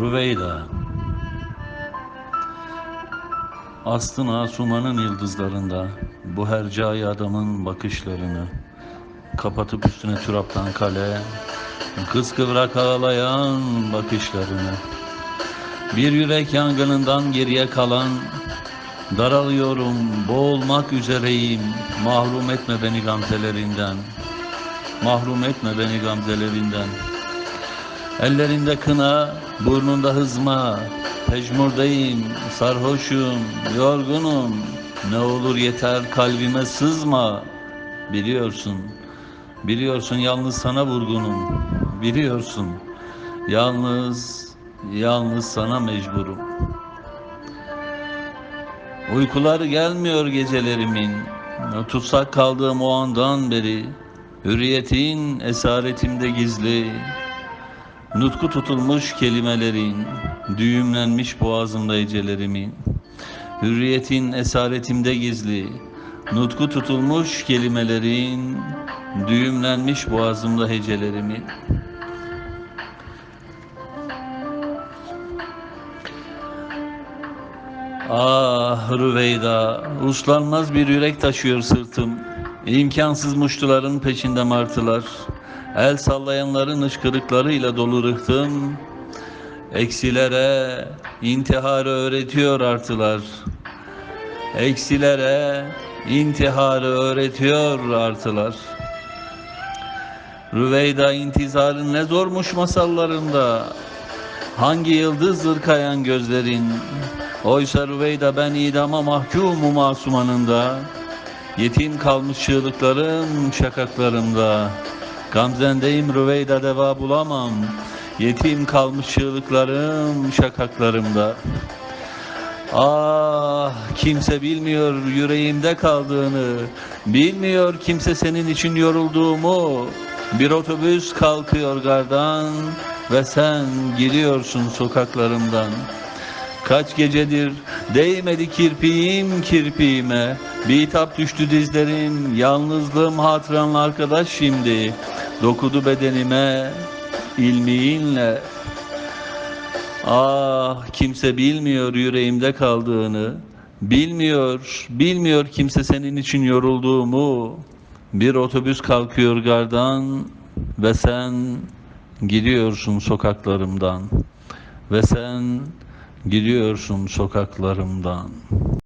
Rüveyda. Astın Asuman'ın yıldızlarında Bu hercai adamın bakışlarını Kapatıp üstüne türaptan kale Kıskıvrak ağlayan bakışlarını Bir yürek yangınından geriye kalan Daralıyorum, boğulmak üzereyim Mahrum etme beni gamzelerinden Mahrum etme beni gamzelerinden Ellerinde kına, burnunda hızma, pejmurdayım, sarhoşum, yorgunum. Ne olur yeter kalbime sızma. Biliyorsun, biliyorsun yalnız sana vurgunum. Biliyorsun, yalnız, yalnız sana mecburum. Uykular gelmiyor gecelerimin, tutsak kaldığım o andan beri. Hürriyetin esaretimde gizli, Nutku tutulmuş kelimelerin, düğümlenmiş boğazımda ecelerimin, hürriyetin esaretimde gizli, nutku tutulmuş kelimelerin, düğümlenmiş boğazımda hecelerimin. Ah Rüveyda, uslanmaz bir yürek taşıyor sırtım. İmkansız muştuların peşinde martılar. El sallayanların ışkırıklarıyla dolu rıhtım. Eksilere intiharı öğretiyor artılar. Eksilere intiharı öğretiyor artılar. Rüveyda intizarın ne zormuş masallarında. Hangi yıldızdır kayan gözlerin? Oysa Rüveyda ben idama mahkumu masumanında. Yetim kalmış çığlıklarım şakaklarımda. Gamzendeyim Rüveyda deva bulamam. Yetim kalmış çığlıklarım şakaklarımda. Ah kimse bilmiyor yüreğimde kaldığını. Bilmiyor kimse senin için yorulduğumu. Bir otobüs kalkıyor gardan ve sen giriyorsun sokaklarımdan. Kaç gecedir değmedi kirpiğim kirpiğime Bitap düştü dizlerim Yalnızlığım hatıranla arkadaş şimdi Dokudu bedenime ilmiğinle. Ah kimse bilmiyor yüreğimde kaldığını. Bilmiyor, bilmiyor kimse senin için yorulduğumu. Bir otobüs kalkıyor gardan Ve sen gidiyorsun sokaklarımdan. Ve sen Gidiyorsun sokaklarımdan.